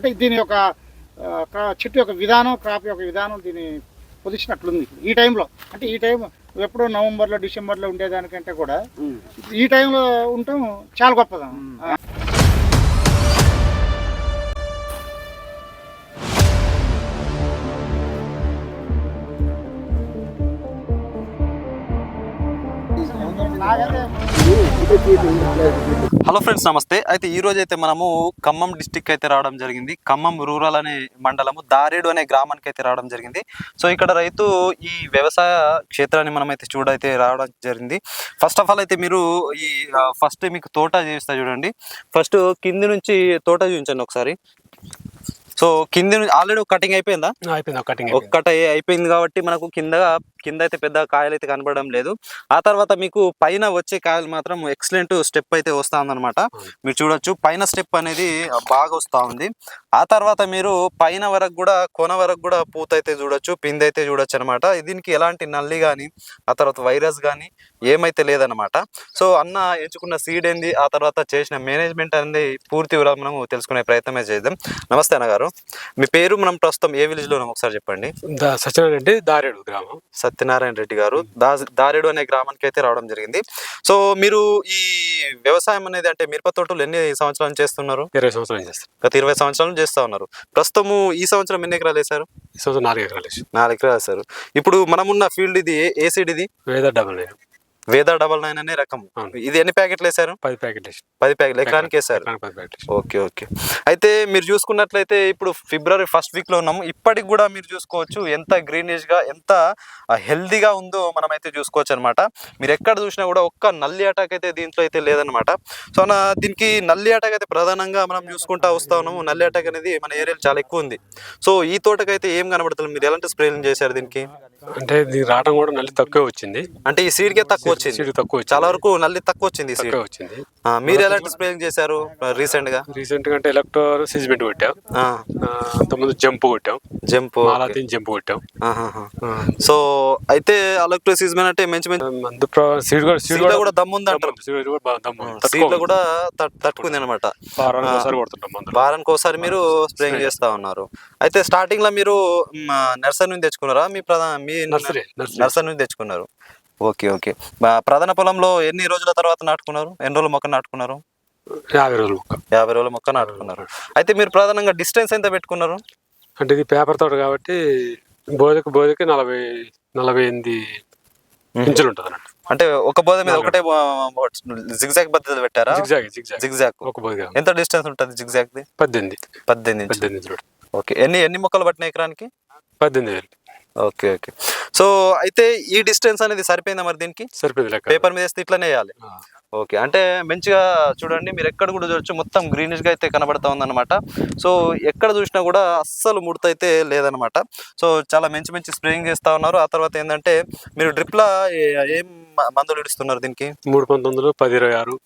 అంటే దీని యొక్క చెట్టు యొక్క విధానం క్రాప్ యొక్క విధానం దీని పొజిషన్ అట్లుంది. ఈ టైంలో అంటే ఈ టైం ఎప్పుడో నవంబర్లో డిసెంబర్లో ఉండేదానికంటే కూడా ఈ టైంలో ఉండటం చాలా గొప్పదం నాకైతే హలో ఫ్రెండ్స్ నమస్తే. అయితే ఈ రోజు అయితే మనము ఖమ్మం డిస్టిక్ అయితే రావడం జరిగింది. ఖమ్మం రూరల్ అనే మండలము దారేడు అనే గ్రామానికి అయితే రావడం జరిగింది. సో ఇక్కడ రైతు ఈ వ్యవసాయ క్షేత్రాన్ని మనం అయితే చూడైతే రావడం జరిగింది. ఫస్ట్ ఆఫ్ ఆల్ అయితే మీరు ఈ ఫస్ట్ మీకు తోట చూపిస్తా చూడండి. ఫస్ట్ కింది నుంచి తోట చూపించండి ఒకసారి. సో కింది నుంచి ఆల్రెడీ కటింగ్ అయిపోయిందా? అయిపోయింది కటింగ్ ఒక్కట అయిపోయింది. కాబట్టి మనకు కింద కింద అయితే పెద్ద కాయలు అయితే కనబడడం లేదు. ఆ తర్వాత మీకు పైన వచ్చే కాయలు మాత్రం ఎక్సలెంట్ స్టెప్ అయితే వస్తా ఉందన్నమాట మీరు చూడొచ్చు పైన స్టెప్ అనేది బాగా వస్తా ఉంది ఆ తర్వాత మీరు పైన వరకు కూడా కొన వరకు కూడా పూత అయితే చూడొచ్చు పిండి అయితే చూడొచ్చు అనమాట దీనికి ఎలాంటి నల్లి కానీ ఆ తర్వాత వైరస్ కానీ ఏమైతే లేదనమాట సో అన్న ఎంచుకున్న సీడ్ ఏంది ఆ తర్వాత చేసిన మేనేజ్మెంట్ అనేది పూర్తి వివరాలు మనం తెలుసుకునే ప్రయత్నమే చేద్దాం. నమస్తే అన్నగారు. మీ పేరు మనం ప్రస్తుతం ఏ విలేజ్లో ఉన్నాం ఒకసారి చెప్పండి. సత్యనారాయణ రెడ్డి దారేడు గ్రామం. సత్యనారాయణ రెడ్డి గారు దా దారేడు అనే గ్రామానికి అయితే రావడం జరిగింది. సో మీరు ఈ వ్యవసాయం అనేది అంటే మిరప తోటలు ఎన్ని సంవత్సరాలు చేస్తున్నారు? ఇరవై సంవత్సరాలు చేస్తాను గత ఇరవై సంవత్సరాలు చేస్తా ఉన్నారు. ప్రస్తుతము ఈ సంవత్సరం ఎన్ని ఎకరాలు వేశారు? ఈ సంవత్సరం నాలుగు ఎకరాలు నాలుగు ఎకరాలు వేశారు. ఇప్పుడు మనమున్న ఫీల్డ్ ఇది ఏ- సీడ్ ఇది? వేద డబల్ వేద డబల్ నైన్ అనే రకం. ఇది ఎన్ని ప్యాకెట్లు వేశారు? పది ప్యాకెట్ వేసి పది ప్యాకెట్లు. ఎకరానికి వేశారు? ఎకరానికి పది ప్యాకెట్ వేసి ఓకే ఓకే. అయితే మీరు చూసుకున్నట్లయితే ఇప్పుడు ఫిబ్రవరి ఫస్ట్ వీక్లో ఉన్నాము ఇప్పటికి కూడా మీరు చూసుకోవచ్చు ఎంత గ్రీనిష్గా ఎంత హెల్దీగా ఉందో మనం అయితే చూసుకోవచ్చు అనమాట మీరు ఎక్కడ చూసినా కూడా ఒక్క నల్లి అటాక్ అయితే దీంట్లో అయితే లేదనమాట సో నా దీనికి నల్లి అటాక్ అయితే ప్రధానంగా మనం చూసుకుంటా వస్తా ఉన్నాము. నల్లి అటాక్ అనేది మన ఏరియాలో చాలా ఎక్కువ ఉంది. సో ఈ తోటకైతే ఏం కనబడుతుంది? మీరు ఎలాంటి స్ప్రేలు చేశారు దీనికి? అంటే దీని రావడం కూడా నల్లి తక్కువ వచ్చింది. అంటే ఈ సీడ్కే తక్కువ వచ్చింది. తక్కువ చాలా వరకు నల్లి తక్కువ వచ్చింది వచ్చింది. మీరు ఎలాంటి స్ప్రేయింగ్ చేశారు రీసెంట్గా రీసెంట్గా అంటే ఎలక్ట్రోర్ సిజ్మెంట్ కొట్టాం. ఆ, అంతకుముందు జంప్ కొట్టాం. జంప్ జంప్ కొట్టాం. సో అయితే అలక్ట్రోసిజం అంటే మంచి మంచి సీడ్ కూడా సీడ్ కూడా దమ్ము ఉంది. అంటారు సీడ్ కూడా తట్టుకుంది అనమాట వారానికి ఒకసారి మీరు స్ప్రేయింగ్ చేస్తా ఉన్నారు. అయితే స్టార్టింగ్లో మీరు నర్సరీ నుంచి తెచ్చుకున్నారా? మీ ప్రధాన మీ నర్సరీ. నర్సరీ నుంచి తెచ్చుకున్నారు. Okay okay. ప్రధాన పొలంలో ఎన్ని రోజుల తర్వాత నాటుకున్నారు? ఎన్ని రోజులు మొక్క నాటుకున్నారు? యాభై రోజులు మొక్క. యాభై రోజుల మొక్క నాటుకున్నారు. అయితే మీరు ప్రధానంగా డిస్టెన్స్ ఎంత పెట్టుకున్నారు? అంటే ఇది పేపర్ తోట కాబట్టి బోధకు బోధకి నలభై నలభై ఎనిమిది ఇంచులు ఉంటుంది అన్నట్టు అంటే ఒక బోధ మీద ఒకటే జిగ్జాగ్ పద్ధతి పెట్టారా? Zigzag zigzag. ఒక బోధ ఎంత డిస్టెన్స్ ఉంటుంది జిగ్జాగ్ పద్దెనిమిది. పద్దెనిమిది. పద్దెనిమిది ఓకే. ఎన్ని ఎన్ని మొక్కలు పట్టిన ఎకరానికి? పద్దెనిమిది వేలు. Okay okay. సో అయితే ఈ డిస్టెన్స్ అనేది సరిపోయిందా మరి దీనికి? సరిపోయింది పేపర్ మీద వేస్తే ఇట్లనే వేయాలి. ఓకే అంటే మంచిగా చూడండి మీరు ఎక్కడ కూడా చూడొచ్చు మొత్తం గ్రీనిష్గా అయితే కనబడతా ఉందన్నమాట. సో ఎక్కడ చూసినా కూడా అస్సలు ముడత అయితే లేదనమాట సో చాలా మంచి మంచి స్ప్రేయింగ్ చేస్తా ఉన్నారు. ఆ తర్వాత ఏంటంటే మీరు డ్రిప్లా ఏం మందులు ఇడుస్తున్నారు దీనికి? మూడు పంతొమ్మిదిలో పది ఇరవై ఆరు.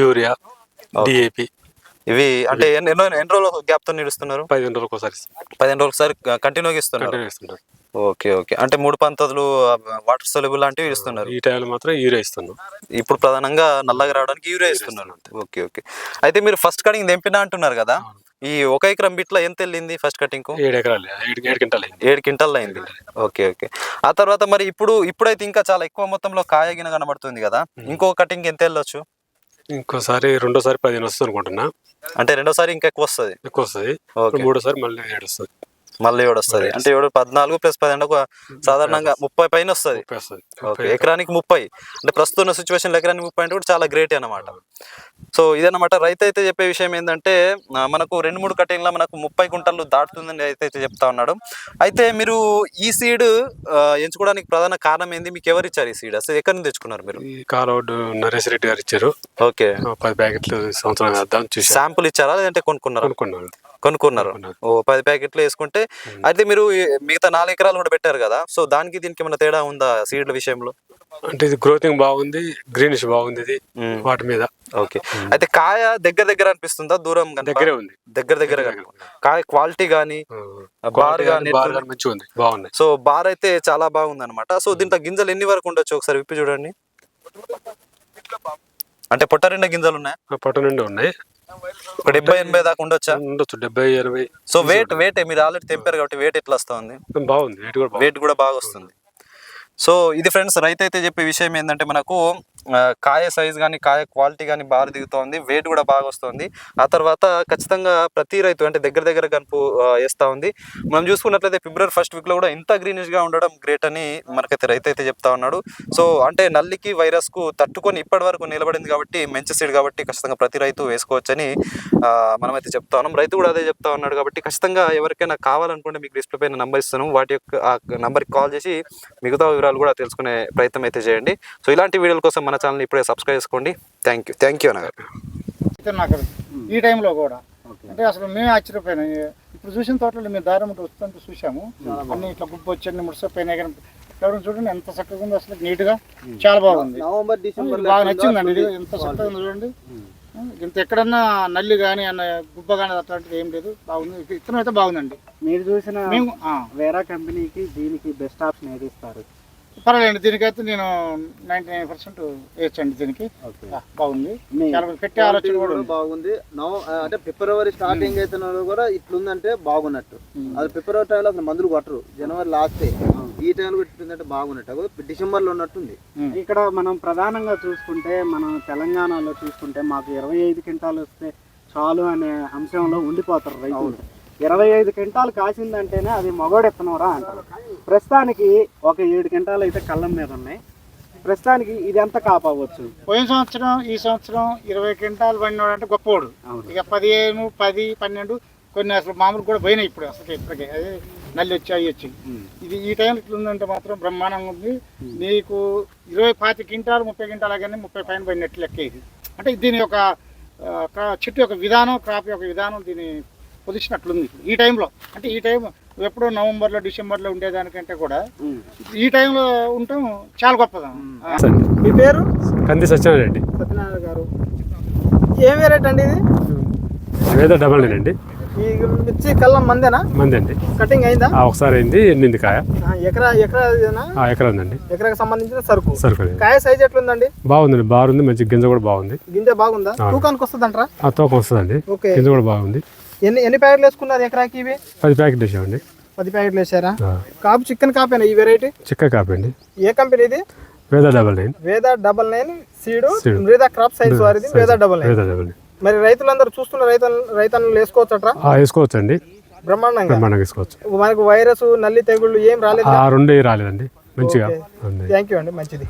Urea DAP. ఇవి అంటే ఎన్ని ఎన్నో రోజులు గ్యాప్తో ఇడుస్తున్నారు? పదిహేను రోజులకు ఒకసారి. పదిహేను రోజులు ఒకసారి కంటిన్యూగా ఇస్తున్నారు. Okay okay. అంటే మూడు పంతదులు వాటర్ సొల్యూబుల్ లాంటివి ఇస్తున్నారు. ఈ టైంలో మాత్రం యూరియా ఇస్తున్నాం ఇప్పుడు ప్రధానంగా నల్లగా రావడానికి యూరియా ఇస్తున్నారు. Okay okay. అయితే మీరు ఫస్ట్ కటింగ్ తెంపినా అంటున్నారు కదా? ఈ ఒక ఎకరం బిట్లో ఎంత వెళ్ళింది ఫస్ట్ కటింగ్కు ఏడు ఎకరాలు ఏడు ఏడు గంటలు అయింది. ఏడు క్వింటల్ అయింది. Okay okay. ఆ తర్వాత మరి ఇప్పుడు ఇప్పుడైతే ఇంకా చాలా ఎక్కువ మొత్తంలో కాయగిన కనబడుతుంది కదా? ఇంకో కటింగ్ ఎంత వెళ్ళొచ్చు? ఇంకోసారి రెండోసారి పదిహేను వస్తుంది అనుకుంటున్నా. అంటే రెండోసారి ఇంకా ఎక్కువ వస్తుంది. ఎక్కువ వస్తుంది. ఓకే. మూడోసారి మళ్ళీ ఏడు వస్తుంది. మళ్ళీ ఏడు వస్తుంది. అంటే ఏడు పద్నాలుగు ప్లస్ పదిహేను ఒక సాధారణంగా ముప్పై పైన వస్తుంది. ఓకే ఎకరానికి ముప్పై. అంటే ప్రస్తుతం సిచ్యువేషన్ ఎకరానికి ముప్పై అంటే కూడా చాలా గ్రేట్ అన్నమాట. సో ఇదన్నమాట. రైతు అయితే చెప్పే విషయం ఏంటంటే మనకు రెండు మూడు కటింగ్లో మనకు ముప్పై కుంటలు దాటుతుందని రైతు అయితే చెప్తా ఉన్నాడు. అయితే మీరు ఈ సీడ్ ఎంచుకోవడానికి ప్రధాన కారణం ఏంది? మీకు ఎవరు ఇచ్చారు ఈ సీడ్ అసలు ఎక్కడి నుంచి తెచ్చుకున్నారు మీరు? ఈ కాలౌడ్ నరేష్ రెడ్డి గారు ఇచ్చారు. ఓకే. పది ప్యాకెట్లు సంవత్సరం శాంపుల్ ఇచ్చారా? లేదంటే కొనుక్కున్నారా? కొనుక్కున్నాను కొనుక్కున్నారు. ఓ పది ప్యాకెట్లు వేసుకుంటే అయితే మీరు మిగతా నాలుగు ఎకరాలు కూడా పెట్టారు కదా? సో దానికి దీనికి ఏమైనా తేడా ఉందా సీడ్ల విషయంలో? అంటే ఇది గ్రోతింగ్ బాగుంది గ్రీనిష్ బాగుంది ఇది. వాటి మీద. ఓకే. అయితే కాయ దగ్గర దగ్గర అనిపిస్తుందా? దూరం? దగ్గరే ఉంది. దగ్గర దగ్గర. కాయ క్వాలిటీ గానీ బార్ గానీ మంచిగా ఉంది. బాగున్నాయి. సో బార్ అయితే చాలా బాగుంది అనమాట సో దీంట్లో గింజలు ఎన్ని వరకు ఉండొచ్చు? ఒకసారి విప్పి చూడండి. అంటే పొట్ట రెండు గింజలు ఉన్నాయా? పొట్ట నుండి ఉన్నాయి. ఒక డెబ్బై ఎనభై దాకా ఉండొచ్చా? ఉండొచ్చు డెబ్బై ఎనభై. సో వెయిట్ వెయిట్ మీరు ఆల్రెడీ తెంపారు కాబట్టి వెయిట్ ఎట్లా వస్తుంది బాగుంది రేటు కూడా బాగుంది వెయిట్ కూడా బాగా వస్తుంది. సో ఇది ఫ్రెండ్స్ రైతు అయితే చెప్పే విషయం ఏంటంటే మనకు కాయ సైజ్ కానీ కాయ క్వాలిటీ కానీ బాగా దిగుతోంది వెయిట్ కూడా బాగా వస్తుంది. ఆ తర్వాత ఖచ్చితంగా ప్రతి రైతు అంటే దగ్గర దగ్గర కనుపు వేస్తూ ఉంది. మనం చూసుకున్నట్లయితే ఫిబ్రవరి ఫస్ట్ వీక్లో కూడా ఇంత గ్రీనిష్గా ఉండడం గ్రేట్ అని మనకైతే రైతు అయితే చెప్తా ఉన్నాడు. సో అంటే నల్లికి వైరస్కు తట్టుకొని ఇప్పటి వరకు నిలబడింది కాబట్టి మంచి సీడ్ కాబట్టి ఖచ్చితంగా ప్రతి రైతు వేసుకోవచ్చని మనమైతే చెప్తా ఉన్నాం. రైతు కూడా అదే చెప్తా ఉన్నాడు కాబట్టి ఖచ్చితంగా ఎవరికైనా కావాలనుకుంటే మీకు డిస్ప్లే పైన నంబర్ ఇస్తాను వాటి యొక్క ఆ నెంబర్కి కాల్ చేసి మిగతా వివరాలు కూడా తెలుసుకునే ప్రయత్నం అయితే చేయండి. సో ఇలాంటి వీడియోల కోసం మన ఛానల్ ఇప్పుడే సబ్స్క్రైబ్ చేసుకోండి. థ్యాంక్ యూ థ్యాంక్ యూ నాకు ఈ టైంలో కూడా అంటే అసలు మేము ఆశ్చర్యపోయినాం. ఇప్పుడు చూసిన తోటలో మేము దారి ముట్టు వస్తుంటే చూసాము అన్ని ఇట్లా గుబ్బు వచ్చి అన్ని ముడిసిపోయినాయి కానీ ఎవరైనా చూడండి ఎంత చక్కగా ఉందో అసలు నీట్గా చాలా బాగుంది. నవంబర్ డిసెంబర్ బాగా నచ్చిందండి ఇది. ఎంత చక్కగా ఉంది చూడండి. ఇంత ఎక్కడన్నా నల్లి కానీ అన్న గుబ్బ కానీ అట్లాంటిది ఏం లేదు. బాగుంది. ఇక ఇత్తనం అయితే బాగుందండి. మీరు చూసిన మేము ఆ, వేరే కంపెనీకి దీనికి బెస్ట్ ఆప్షన్ ఏది ఇస్తారు? పర్వాలేండి దీనికైతే నేను నైన్టీ నైన్ పర్సెంట్ వేయచ్చండి దీనికి. బాగుంది. పెట్టే ఆలోచన కూడా బాగుంది. నవ అంటే ఫిబ్రవరి స్టార్టింగ్ అయితే కూడా ఇట్లుందంటే బాగున్నట్టు. అది ఫిబ్రవరి టైంలో అసలు మందులు కొట్టరు. జనవరి లాస్ట్ ఈ టైంలో ఇట్లుందంటే బాగున్నట్టు. డిసెంబర్లో ఉన్నట్టుంది. ఇక్కడ మనం ప్రధానంగా చూసుకుంటే మనం తెలంగాణలో చూసుకుంటే మాకు ఇరవై ఐదు క్వింటాలు వస్తే చాలు అనే అంశంలో ఉండిపోతారు రైతులు. ఇరవై ఐదు క్వింటాలు కాసిందంటేనే అది మగోడు ఎత్తనవరా అంటారు. ప్రస్తుతానికి ఒక ఏడు క్వింటాలు అయితే కళ్ళం మీద ఉన్నాయి. ప్రస్తుతానికి ఇది ఎంత కాపవచ్చు పోయిన సంవత్సరం ఈ సంవత్సరం ఇరవై క్వింటాలు పడినాడు అంటే గొప్పవాడు. ఇక పదిహేను పది పన్నెండు కొన్ని అసలు మామూలు కూడా పోయినాయి ఇప్పుడు అసలు ఇప్పటికే. అదే నల్లి వచ్చి అవి వచ్చి. ఇది ఈ టైం ఇట్లా ఉందంటే మాత్రం బ్రహ్మాండంగా ఉంది. నీకు ఇరవై పాతి క్వింటాలు ముప్పై క్వింటాలు కానీ ముప్పై పైన పడినట్లు లెక్క ఇది. అంటే దీని యొక్క చెట్టు యొక్క విధానం క్రాప్ యొక్క విధానం దీని పొజిషన్ అట్లుంది ఈ టైంలో అంటే ఈ టైం ఎప్పుడో నవంబర్లో డిసెంబర్లో ఉండేదానికంటే కూడా ఈ టైంలో ఉండటం చాలా గొప్పదా. మీ పేరు? కంది సత్యనారాయణ సత్యనారాయణ గారు. ఏం వెరైటీ అండి ఇది? వేద డబల్ అండి. ఈ మిర్చి కళ్ళం మందేనా? మంది అండి కటింగ్ అయిందా? ఆ ఒకసారి అయింది ఎన్నింది కాయ. ఎకరా ఎకరా ఎకరా ఉందండి. ఎకరాకి సంబంధించిన సరుకు. సరుకు కాయ సైజ్ ఎట్లుందండి? బాగుందండి బాగుంది మంచి గింజ కూడా బాగుంది. గింజ బాగుందా. తూకానికి వస్తుందంటారా? ఆ తోక వస్తుందండి. ఓకే. గింజ కూడా బాగుంది. ఎన్ని ఎన్ని ప్యాకెట్లు వేసుకున్నారు ఎకరాకి ఇవి? పది ప్యాకెట్ వేసామండి. పది ప్యాకెట్లు వేసారా? కాపు చికెన్ కాపేనా ఈ వెరైటీ? చిక్క కాపీ అండి. ఏ కంపెనీ ఇది? Veda double nine. Veda double nine seed. Veda crop science వారిది Veda double nine. Veda double nine. మరి రైతులందరూ చూస్తున్న రైతు రైతన్నులు వేసుకోవచ్చట్రా? వేసుకోవచ్చండి. బ్రహ్మాండంగా? బ్రహ్మాండంగా వేసుకోవచ్చు. మనకు వైరస్ నల్లి తెగుళ్ళు ఏం రాలేదు ఆ రెండు రాలేదండి. మంచిగా థ్యాంక్ యూ అండి మంచిది.